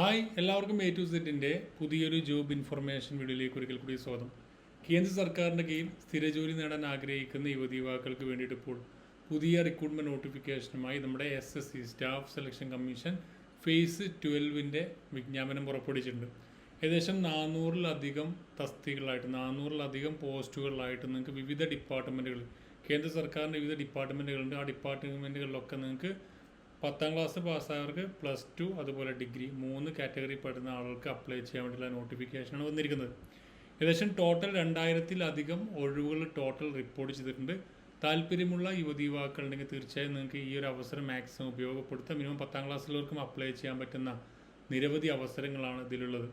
Hi എല്ലാവർക്കും A to സെറ്റിന്റെ പുതിയൊരു ജോബ് ഇൻഫർമേഷൻ വീഡിയോയിലേക്ക് ഒരിക്കൽ കൂടി സ്വാഗതം. കേന്ദ്ര സർക്കാരിന്റെ കീഴിൽ സ്ഥിര ജോലി നേടാൻ ആഗ്രഹിക്കുന്ന യുവതി യുവാക്കൾക്ക് വേണ്ടിയിട്ട് ഇപ്പോൾ പുതിയ റിക്രൂട്ട്മെന്റ് നോട്ടിഫിക്കേഷനുമായി നമ്മുടെ S S C staff selection commission phase ട്വൽവിന്റെ വിജ്ഞാപനം പുറപ്പെടുവിച്ചിട്ടുണ്ട്. ഏകദേശം നാനൂറിലധികം തസ്തികളായിട്ട് നാനൂറിലധികം പോസ്റ്റുകളിലായിട്ട് നിങ്ങൾക്ക് വിവിധ ഡിപ്പാർട്ട്മെന്റുകൾ കേന്ദ്ര സർക്കാരിന്റെ വിവിധ ഡിപ്പാർട്ട്മെന്റുകളുണ്ട് ആ ഡിപ്പാർട്ട്മെന്റുകളിലൊക്കെ നിങ്ങൾക്ക് പത്താം ക്ലാസ് പാസ്സായവർക്ക് പ്ലസ് ടു അതുപോലെ ഡിഗ്രി മൂന്ന് കാറ്റഗറി പെടുന്ന ആളുകൾക്ക് അപ്ലൈ ചെയ്യാൻ വേണ്ടിയുള്ള നോട്ടിഫിക്കേഷനാണ് വന്നിരിക്കുന്നത്. ഏകദേശം ടോട്ടൽ രണ്ടായിരത്തിലധികം ഒഴിവുകൾ ടോട്ടൽ റിപ്പോർട്ട് ചെയ്തിട്ടുണ്ട്. താല്പര്യമുള്ള യുവതി യുവാക്കളുണ്ടെങ്കിൽ തീർച്ചയായും നിങ്ങൾക്ക് ഈ ഒരു അവസരം മാക്സിമം ഉപയോഗപ്പെടുത്താം. മിനിമം പത്താം ക്ലാസ്സിലുള്ളവർക്കും അപ്ലൈ ചെയ്യാൻ പറ്റുന്ന നിരവധി അവസരങ്ങളാണ് ഇതിലുള്ളത്.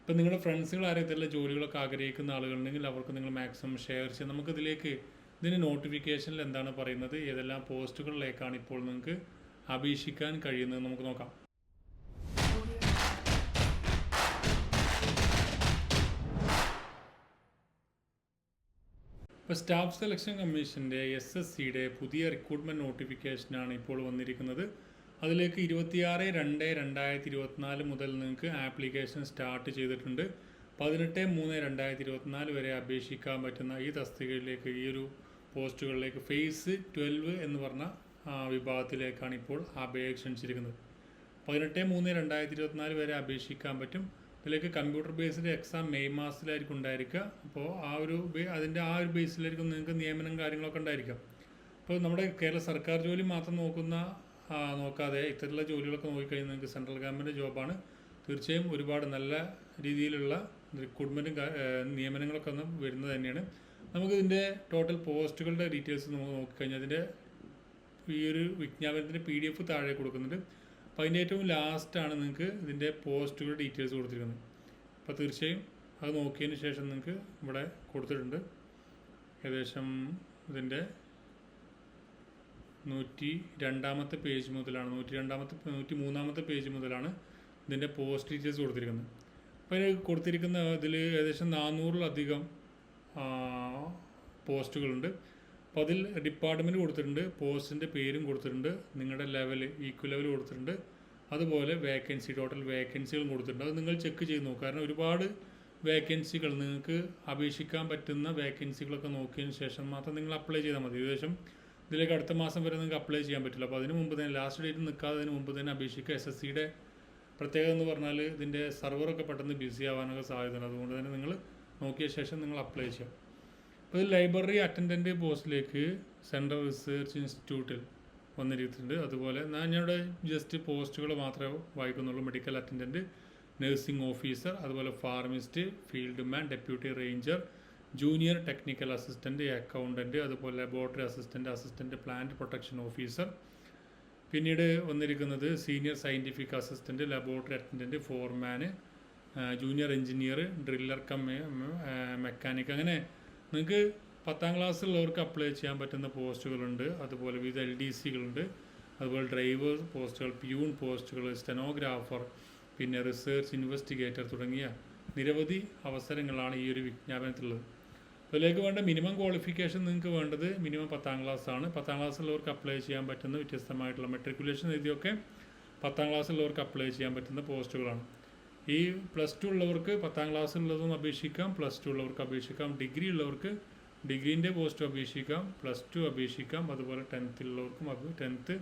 ഇപ്പം നിങ്ങളുടെ ഫ്രണ്ട്സുകൾ ആരെങ്കിലും ജോലികളൊക്കെ ആഗ്രഹിക്കുന്ന ആളുകളുണ്ടെങ്കിൽ അവർക്ക് നിങ്ങൾ മാക്സിമം ഷെയർ ചെയ്യാം. നമുക്കിതിലേക്ക് ഇതിന് നോട്ടിഫിക്കേഷനിൽ എന്താണ് പറയുന്നത്? ഏതെല്ലാം പോസ്റ്റുകളിലേക്കാണ് ഇപ്പോൾ നിങ്ങൾക്ക് അപേക്ഷിക്കാൻ കഴിയുന്നത് നമുക്ക് നോക്കാം. ഇപ്പോൾ സ്റ്റാഫ് സെലക്ഷൻ കമ്മീഷന്റെ എസ് എസ് സിയുടെ പുതിയ റിക്രൂട്ട്മെന്റ് നോട്ടിഫിക്കേഷനാണ് ഇപ്പോൾ വന്നിരിക്കുന്നത്. അതിലേക്ക് ഇരുപത്തിയാറ് രണ്ട് രണ്ടായിരത്തി ഇരുപത്തിനാല് മുതൽ നിങ്ങൾക്ക് ആപ്ലിക്കേഷൻ സ്റ്റാർട്ട് ചെയ്തിട്ടുണ്ട്. പതിനെട്ട് മൂന്ന് രണ്ടായിരത്തി ഇരുപത്തിനാല് വരെ അപേക്ഷിക്കാൻ പറ്റുന്ന ഈ തസ്തികയിലേക്ക് ഈ ഒരു പോസ്റ്റുകളിലേക്ക് ഫേസ് ട്വൽവ് എന്ന് പറഞ്ഞ വിഭാഗത്തിലേക്കാണ് ഇപ്പോൾ അപേക്ഷ ക്ഷണിച്ചിരിക്കുന്നത് പതിനെട്ട് മൂന്ന് രണ്ടായിരത്തി ഇരുപത്തിനാല് വരെ അപേക്ഷിക്കാൻ പറ്റും. ഇതിലേക്ക് കമ്പ്യൂട്ടർ ബേസ്ഡ് എക്സാം മെയ് മാസത്തിലായിരിക്കും ഉണ്ടായിരിക്കുക. അപ്പോൾ ആ ഒരു അതിന്റെ ആ ഒരു ബേസിലായിരിക്കും നിങ്ങൾക്ക് നിയമനം കാര്യങ്ങളൊക്കെ ഉണ്ടായിരിക്കാം. അപ്പോൾ നമ്മുടെ കേരള സർക്കാർ ജോലി മാത്രം നോക്കുന്ന നോക്കാതെ ഇത്തരത്തിലുള്ള ജോലികളൊക്കെ നോക്കിക്കഴിഞ്ഞാൽ നിങ്ങൾക്ക് സെൻട്രൽ ഗവൺമെന്റ് ജോബാണ്. തീർച്ചയായും ഒരുപാട് നല്ല രീതിയിലുള്ള റിക്രൂട്ട്മെന്റും നിയമനങ്ങളൊക്കെ ഒന്ന് വരുന്നത് തന്നെയാണ്. നമുക്ക് ഇതിന്റെ ടോട്ടൽ പോസ്റ്റുകളുടെ ഡീറ്റെയിൽസ് നമുക്ക് നോക്കിക്കഴിഞ്ഞാൽ അതിന്റെ ഈ ഒരു വിജ്ഞാപനത്തിന്റെ പി ഡി എഫ് താഴെ കൊടുക്കുന്നുണ്ട്. അപ്പോൾ അതിന്റെ ഏറ്റവും ലാസ്റ്റാണ് നിങ്ങൾക്ക് ഇതിന്റെ പോസ്റ്റുകളുടെ ഡീറ്റെയിൽസ് കൊടുത്തിരിക്കുന്നത്. അപ്പോൾ തീർച്ചയായും അത് നോക്കിയതിന് ശേഷം നിങ്ങൾക്ക് ഇവിടെ കൊടുത്തിട്ടുണ്ട്. ഏകദേശം ഇതിന്റെ നൂറ്റി രണ്ടാമത്തെ പേജ് മുതലാണ് നൂറ്റി രണ്ടാമത്തെ നൂറ്റി മൂന്നാമത്തെ പേജ് മുതലാണ് ഇതിന്റെ പോസ്റ്റ് ഡീറ്റെയിൽസ് കൊടുത്തിരിക്കുന്നത്. അപ്പോൾ ഇതിൽ കൊടുത്തിരിക്കുന്ന ഇതിൽ ഏകദേശം നാനൂറിലധികം പോസ്റ്റുകളുണ്ട്. അപ്പോൾ അതിൽ ഡിപ്പാർട്ട്മെന്റ് കൊടുത്തിട്ടുണ്ട് പോസ്റ്റിന്റെ പേരും കൊടുത്തിട്ടുണ്ട് നിങ്ങളുടെ ലെവൽ ഈക്വൽ ലെവൽ കൊടുത്തിട്ടുണ്ട്. അതുപോലെ വേക്കൻസി ടോട്ടൽ വേക്കൻസികളും കൊടുത്തിട്ടുണ്ട്. അത് നിങ്ങൾ ചെക്ക് ചെയ്ത് നോക്കുക കാരണം ഒരുപാട് വേക്കൻസികൾ നിങ്ങൾക്ക് അപേക്ഷിക്കാൻ പറ്റുന്ന വേക്കൻസികളൊക്കെ നോക്കിയതിന് ശേഷം മാത്രം നിങ്ങൾ അപ്ലൈ ചെയ്താൽ മതി. ഏകദേശം ഇതിലേക്ക് അടുത്ത മാസം വരെ നിങ്ങൾക്ക് അപ്ലൈ ചെയ്യാൻ പറ്റില്ല. അപ്പോൾ അതിന് മുമ്പ് തന്നെ ലാസ്റ്റ് ഡേറ്റ് നിൽക്കാതെ അതിന് മുമ്പ് തന്നെ അപേക്ഷിക്കുക. എസ് എസ് സിയുടെ പ്രത്യേകത എന്ന് പറഞ്ഞാൽ ഇതിന്റെ സെർവറൊക്കെ പെട്ടെന്ന് ബിസി ആവാനൊക്കെ സാധ്യതയുണ്ട്. അതുകൊണ്ട് തന്നെ നിങ്ങൾ നോക്കിയ ശേഷം നിങ്ങൾ അപ്ലൈ ചെയ്യാം. അപ്പോൾ ലൈബ്രറി അറ്റൻഡന്റ് പോസ്റ്റിലേക്ക് സെൻട്രൽ റിസർച്ച് ഇൻസ്റ്റിറ്റ്യൂട്ടിൽ വന്നിരിക്കുന്നുണ്ട്. അതുപോലെ ഞാൻ ഞങ്ങളുടെ ജസ്റ്റ് പോസ്റ്റുകൾ മാത്രമേ വായിക്കുന്നുള്ളൂ. മെഡിക്കൽ അറ്റൻഡന്റ് നഴ്സിംഗ് ഓഫീസർ അതുപോലെ pharmacist field man deputy ranger junior technical assistant accountant അതുപോലെ laboratory assistant assistant plant protection officer പിന്നീട് വന്നിരിക്കുന്നത് senior scientific assistant laboratory attendant ഫോർമാന് junior engineer driller cum mechanic അങ്ങനെ നിങ്ങൾക്ക് പത്താം ക്ലാസ്സിലുള്ളവർക്ക് അപ്ലൈ ചെയ്യാൻ പറ്റുന്ന പോസ്റ്റുകളുണ്ട് അതുപോലെ വിവിധ എൽ ഡി സികളുണ്ട് അതുപോലെ ഡ്രൈവർ പോസ്റ്റുകൾ പ്യൂൺ പോസ്റ്റുകൾ സ്റ്റെനോഗ്രാഫർ പിന്നെ റിസർച്ച് ഇൻവെസ്റ്റിഗേറ്റർ തുടങ്ങിയ നിരവധി അവസരങ്ങളാണ് ഈ ഒരു വിജ്ഞാപനത്തിലുള്ളത്. അതിലേക്ക് വേണ്ട മിനിമം ക്വാളിഫിക്കേഷൻ നിങ്ങൾക്ക് വേണ്ടത് മിനിമം പത്താം ക്ലാസ് ആണ് പത്താം ക്ലാസ്സിലുള്ളവർക്ക് അപ്ലൈ ചെയ്യാൻ പറ്റുന്ന വ്യത്യസ്തമായിട്ടുള്ള മെട്രിക്കുലേഷൻ രീതിയൊക്കെ പത്താം ക്ലാസ്സിലുള്ളവർക്ക് അപ്ലൈ ചെയ്യാൻ പറ്റുന്ന പോസ്റ്റുകളാണ് ഈ പ്ലസ് ടു ഉള്ളവർക്ക് പത്താം ക്ലാസ്സിനുള്ളതും അപേക്ഷിക്കാം പ്ലസ് ടു ഉള്ളവർക്ക് അപേക്ഷിക്കാം ഡിഗ്രി ഉള്ളവർക്ക് ഡിഗ്രീന്റെ പോസ്റ്റ് അപേക്ഷിക്കാം പ്ലസ് ടു അപേക്ഷിക്കാം അതുപോലെ ടെൻത്തിലുള്ളവർക്കും അത് ടെൻത്ത്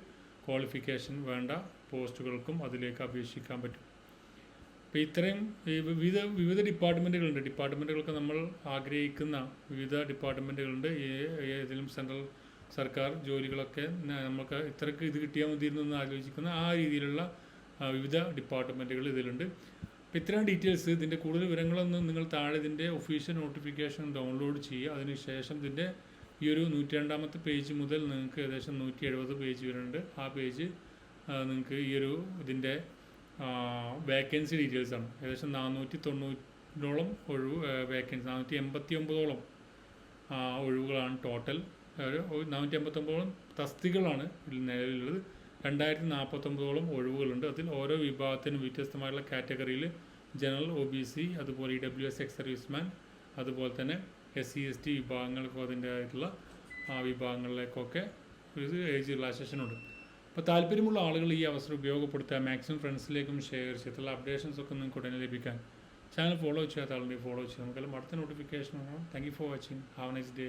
ക്വാളിഫിക്കേഷൻ വേണ്ട പോസ്റ്റുകൾക്കും അതിലേക്ക് അപേക്ഷിക്കാൻ പറ്റും. അപ്പോൾ ഇത്രയും വിവിധ വിവിധ ഡിപ്പാർട്ട്മെന്റുകളുണ്ട് ഡിപ്പാർട്ട്മെന്റുകളൊക്കെ നമ്മൾ ആഗ്രഹിക്കുന്ന വിവിധ ഡിപ്പാർട്ട്മെന്റുകളുണ്ട് ഏതെങ്കിലും സെൻട്രൽ സർക്കാർ ജോലികളൊക്കെ നമുക്ക് ഇത്രയ്ക്ക് ഇത് കിട്ടിയാൽ മതി എന്ന് ആലോചിക്കുന്ന ആ രീതിയിലുള്ള വിവിധ ഡിപ്പാർട്ട്മെന്റുകൾ ഇതിലുണ്ട്. അപ്പോൾ ഇത്രയും ഡീറ്റെയിൽസ് ഇതിന്റെ കൂടുതൽ വിവരങ്ങളൊന്നും നിങ്ങൾ താഴെ ഇതിന്റെ ഒഫീഷ്യൽ നോട്ടിഫിക്കേഷൻ ഡൗൺലോഡ് ചെയ്യുക. അതിനുശേഷം ഇതിന്റെ ഈ ഒരു നൂറ്റി രണ്ടാമത്തെ പേജ് മുതൽ നിങ്ങൾക്ക് ഏകദേശം നൂറ്റി എഴുപത് പേജ് വരുന്നുണ്ട്. ആ പേജ് നിങ്ങൾക്ക് ഈ ഒരു ഇതിന്റെ വേക്കൻസി ഡീറ്റെയിൽസ് ആണ്. ഏകദേശം നാനൂറ്റി തൊണ്ണൂറ്റോളം ഒഴിവ് വേക്കൻസി നാനൂറ്റി എൺപത്തി ഒമ്പതോളം ഒഴിവുകളാണ് ടോട്ടൽ നാനൂറ്റി എൺപത്തൊമ്പതോളം തസ്തികളാണ് ഇതിൽ നിലവിലുള്ളത്. രണ്ടായിരത്തി നാൽപ്പത്തൊമ്പതോളം ഒഴിവുകളുണ്ട്. അതിൽ ഓരോ വിഭാഗത്തിനും വ്യത്യസ്തമായുള്ള കാറ്റഗറിയിൽ ജനറൽ ഒ ബി സി അതുപോലെ E W S ex serviceman അതുപോലെ തന്നെ എസ് സി എസ് ടി വിഭാഗങ്ങൾക്കും അതിന്റേതായിട്ടുള്ള ആ വിഭാഗങ്ങളിലേക്കൊക്കെ ഒരു ഏജ് റിലാക്സേഷൻ ഉണ്ട്. അപ്പോൾ താല്പര്യമുള്ള ആളുകൾ ഈ അവസരം ഉപയോഗപ്പെടുത്തുക മാക്സിമം ഫ്രണ്ട്സിലേക്കും ഷെയർ ചെയ്തിട്ടുള്ള അപ്ഡേഷൻസ് ഒക്കെ നിങ്ങൾക്ക് ഉടനെ ലഭിക്കാൻ. ചാനൽ ഫോളോ ചെയ്യാത്ത ആളുണ്ടെങ്കിൽ ഫോളോ ചെയ്യുക നമുക്കെല്ലാം അടുത്ത notification thank you for watching have nice day